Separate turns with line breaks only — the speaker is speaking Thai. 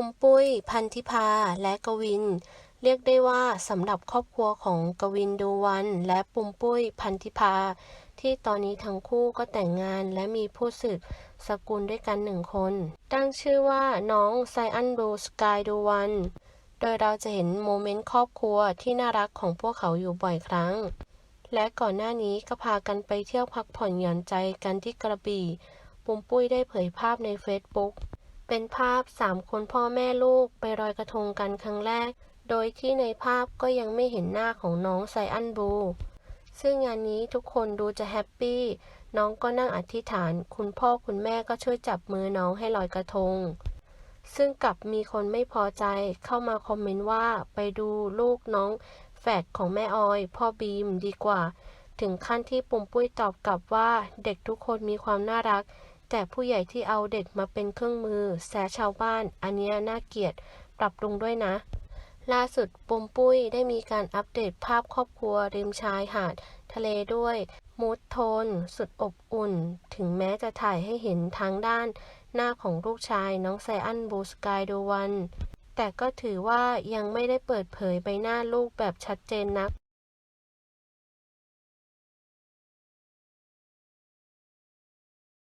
ปุมปุ้ย พันธิพา และกวิน เรียกได้ว่าสำหรับครอบครัวของกวินดูวัน และปุมปุ้ย พันธิพา ที่ตอนนี้ทั้งคู่ก็แต่งงานและมีผู้สืบสกุลด้วยกันหนึ่งคน ตั้งชื่อว่าน้องไซอันบลูสกายดูวัน โดยเราจะเห็นโมเมนต์ครอบครัวที่น่ารักของพวกเขาอยู่บ่อยครั้ง และก่อนหน้านี้ก็พากันไปเที่ยวพักผ่อนหย่อนใจกันที่กระบี่ปุมปุ้ยได้เผยภาพในเฟซบุ๊ก เป็นภาพสามคนพ่อแม่ลูกไปลอยกระทงกันครั้งแรก โดยที่ในภาพก็ยังไม่เห็นหน้าของน้องไซอันบู ซึ่งงานนี้ทุกคนดูจะแฮปปี้ น้องก็นั่งอธิษฐาน คุณพ่อคุณแม่ก็ช่วยจับมือน้องให้ลอยกระทง ซึ่งกลับมีคนไม่พอใจเข้ามาคอมเมนต์ว่าไปดูลูกน้องแฝดของแม่ออย พ่อบีมดีกว่า ถึงขั้นที่ปุ่มปุ้ยตอบกลับว่าเด็กทุกคนมีความน่ารัก แต่ผู้ใหญ่ที่เอาเด็กมาเป็นเครื่องมือแซชาวบ้าน อันนี้น่าเกลียดปรับปรุงด้วยนะ ล่าสุดปุมปุ้ยได้มีการอัปเดตภาพครอบครัวริมชายหาดทะเลด้วย มูดโทน สุดอบอุ่น ถึงแม้จะถ่ายให้เห็นทางด้าน หน้าของลูกชายน้องไซอันบูสกายโดวัน แต่ก็ถือว่ายังไม่ได้เปิดเผยใบหน้าลูกแบบชัดเจนนัก